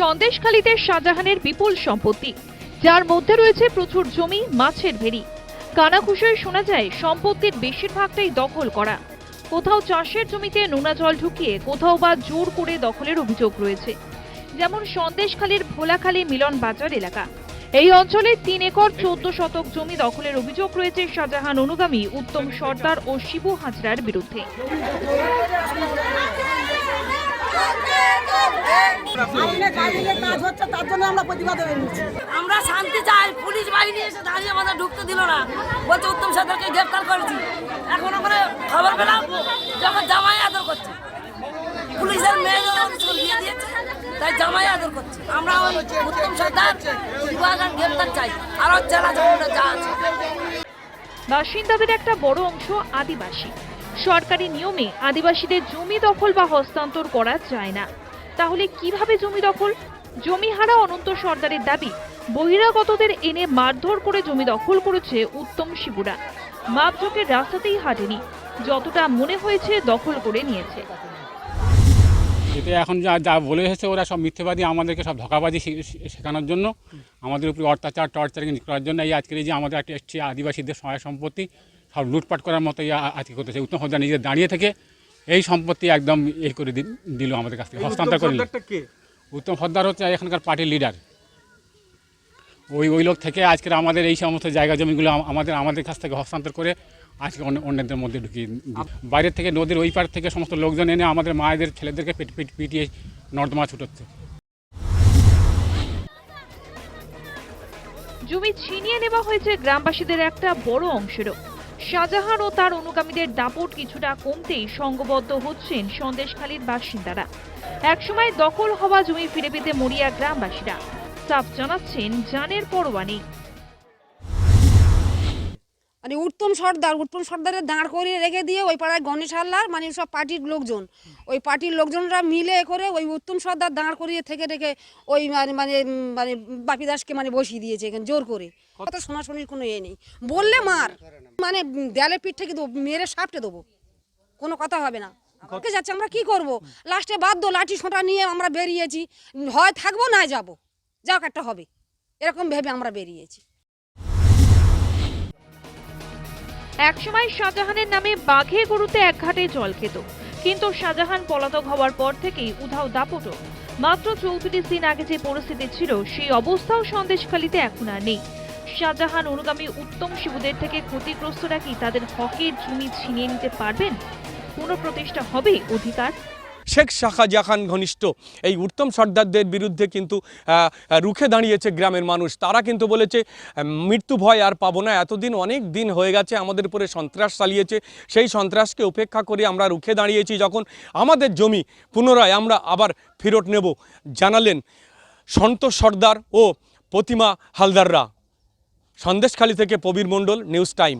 সন্দেশখালীতে শাহজাহানের বিপুল সম্পত্তি, যার মধ্যে রয়েছে প্রচুর জমি, মাছের ভেড়ি। কানাঘুষোয় শোনা যায়, সম্পত্তির বেশিরভাগটাই দখল করা। কোথাও চাষের জমিতে নোনা জল ঢুকিয়ে, কোথাও বা জোর করে দখলের অভিযোগ রয়েছে। যেমন সন্দেশখালীর ভোলাখালী মিলন বাজার এলাকা। এই অঞ্চলে তিন একর চোদ্দ শতক জমি দখলের অভিযোগ রয়েছে শাহজাহান অনুগামী উত্তম সর্দার ও শিবু হাজরার বিরুদ্ধে। আমরা শান্তি চাই, পুলিশ বাহিনী এসে দাঁড়িয়ে আমাদের ঢুকতে দিল না। বলছে, উত্তম সরকারকে গ্রেফতার করেছি। এখন আমরা খবর পেলাম, যখন জামাই আদর করছে। পুলিশের মেয়ে যখন দিয়ে দিয়েছে, তাই জামাই আদর করছে। আমরা উত্তম সরকার বিভাগের গ্রেফতার চাই। আরও জেলা জমিটা যা আছে। বাসিন্দাদের একটা বড় অংশ আদিবাসী। সরকারি নিয়মে আদিবাসীদের জমি দখল বা হস্তান্তর করা যায় না। তাহলে কীভাবে জমি দখল? জমি হারা অনন্ত সর্দারের দাবি। বহিরাগতদের এনে মারধর করে জমি দখল করেছে উত্তম শিবুরা। মাপঝোঁকের রাস্তাতেই হাঁটেনি যতটা মনে হয়েছে দখল করে নিয়েছে। এতে এখন যা যা বলে এসেছে ওরা সব মিথ্যেবাদী, আমাদেরকে সব ধোকাবাজি শেখানোর জন্য। আমাদের উপরে অত্যাচার, টর্চারিং করার জন্য এই আজকের এই যে আমাদের একটা এসছে আদিবাসীদের সহায় সম্পত্তি, সব লুটপাট করার মতো আজকে করতেছে। উত্তম হজা নিজে দাঁড়িয়ে থেকে এই সম্পত্তি একদম এই করে দি- দিল আমাদের কাছ থেকে হস্তান্তর করে উত্তম সর্দার হচ্ছে এখানকার পার্টির লিডার ওই ওই লোক থেকে আজকের আমাদের এই সমস্ত জায়গা জমিগুলো আমাদের আমাদের কাছ থেকে হস্তান্তর করে আজকে অন্য অন্যদের মধ্যে ঢুকিয়ে দিল। বাইরের থেকে নদীর ওই পার থেকে সমস্ত লোকজন এনে আমাদের মায়েদের ছেলেদেরকে পেট পেট পিটিয়ে নর্দমা ছুটোচ্ছে। জমি ছিনিয়ে নেওয়া হয়েছে গ্রামবাসীদের একটা বড় অংশেরও। শাহজাহান ও তার অনুগামীদের দাপট কিছুটা কমতেই সঙ্গবদ্ধ হচ্ছেন সন্দেশখালীর বাসিন্দারা। একসময় দখল হওয়া জমি ফিরে পেতে মরিয়া গ্রামবাসীরা। সাফ জানাচ্ছেন জানের পরোয়া নেই। মানে উত্তম সর্দার উত্তম সর্দারের দাঁড় করিয়ে রেখে দিয়ে ওই পাড়ায় গণেশ হাল্লার মানে সব পার্টির লোকজন। ওই পার্টির লোকজনরা মিলে এ করে ওই উত্তম সর্দার দাঁড় করিয়ে থেকে রেখে ওই মানে মানে মানে বাপি দাসকে মানে বসিয়ে দিয়েছে এখানে জোর করে। কথা শোনাশুনির কোনো এ নেই। বললে মার মানে দেয়ালে পিঠ থেকে দেবো মেরে সাপটে দেবো। কোনো কথা হবে না। আমাকে যাচ্ছে আমরা কি করব? লাস্টে বাধ্য লাঠি সোঁটা নিয়ে আমরা বেরিয়েছি। হয় থাকব না যাব। যাক একটা হবে। এরকম ভেবে আমরা বেরিয়েছি। একসময় শাহজাহানের নামে বাঘে গরুতে এক ঘাটে জল খেত। কিন্তু শাহজাহান পলাতক হওয়ার পর থেকেই উধাও দাপটও মাত্র চৌত্রিশ দিন আগে যে পরিস্থিতি ছিল, সেই অবস্থাও সন্দেশখালিতে এখন আর নেই। শাহজাহান অনুগামী উত্তম শিবুদের থেকে ক্ষতিগ্রস্তরা কি তাদের হকের জমি ছিনিয়ে নিতে পারবেন? পুনঃপ্রতিষ্ঠা হবে অধিকার? শেখ শাহজাহান ঘনিষ্ঠ। এই উত্তম সর্দারদের বিরুদ্ধে কিন্তু রুখে দাঁড়িয়েছে গ্রামের মানুষ। তারা কিন্তু বলেছে মৃত্যু ভয় আর পাবো না। এতদিন অনেক দিন হয়ে গেছে, আমাদের উপরে সন্ত্রাস চালিয়েছে। সেই সন্ত্রাসকে উপেক্ষা করে আমরা রুখে দাঁড়িয়েছি। যখন আমাদের জমি পুনরায় আমরা আবার ফেরত নেব, জানালেন সন্তোষ সর্দার ও প্রতিমা হালদাররা। সন্দেশখালী থেকে প্রবীর মণ্ডল, নিউজ টাইম।